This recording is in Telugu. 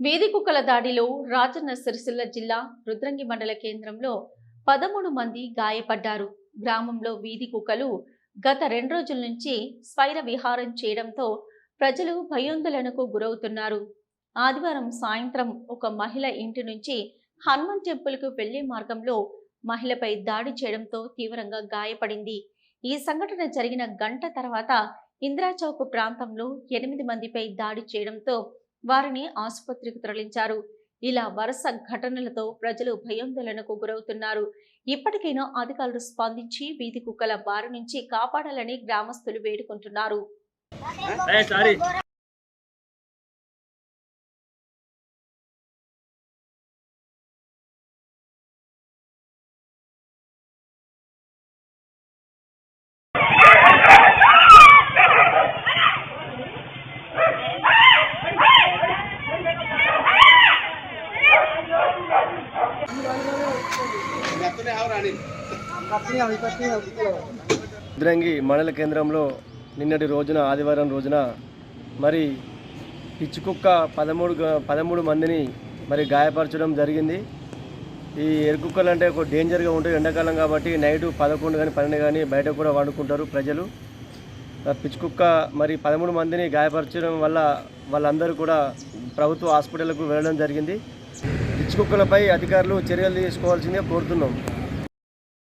వీధి కుక్కల దాడిలో రాజన్న సిరిసిల్ల జిల్లా రుద్రంగి మండల కేంద్రంలో పదమూడు మంది గాయపడ్డారు. గ్రామంలో వీధి కుక్కలు గత రెండు రోజుల నుంచి స్వైర విహారం చేయడంతో ప్రజలు భయోందోళనకు గురవుతున్నారు. ఆదివారం సాయంత్రం ఒక మహిళ ఇంటి నుంచి హనుమాన్ టెంపుల్కు వెళ్ళే మార్గంలో మహిళపై దాడి చేయడంతో తీవ్రంగా గాయపడింది. ఈ సంఘటన జరిగిన గంట తర్వాత ఇందిరాచౌక్ ప్రాంతంలో ఎనిమిది మందిపై దాడి చేయడంతో వారిని ఆసుపత్రికి తరలించారు. ఇలా వరుస ఘటనలతో ప్రజలు భయాందోళనకు గురవుతున్నారు. ఇప్పటికైనా అధికారులు స్పందించి వీధి కుక్కల బారి నుంచి కాపాడాలని గ్రామస్తులు వేడుకుంటున్నారు. ఉద్రంగి మండల కేంద్రంలో నిన్నటి రోజున ఆదివారం రోజున మరి పిచ్చి కుక్క పదమూడు పదమూడు మందిని మరి గాయపరచడం జరిగింది. ఈ ఎరుకుక్కలు అంటే ఒక డేంజర్గా ఉంటుంది. ఎండాకాలం కాబట్టి నైట్ పదకొండు కానీ పన్నెండు కానీ బయట కూడా వాడుకుంటారు ప్రజలు. ఆ పిచ్చి కుక్క మరి పదమూడు మందిని గాయపరచడం వల్ల వాళ్ళందరూ కూడా ప్రభుత్వ హాస్పిటల్కు వెళ్ళడం జరిగింది. పిచ్చి కుక్కలపై అధికారులు చర్యలు తీసుకోవాల్సిందే కోరుతున్నాం.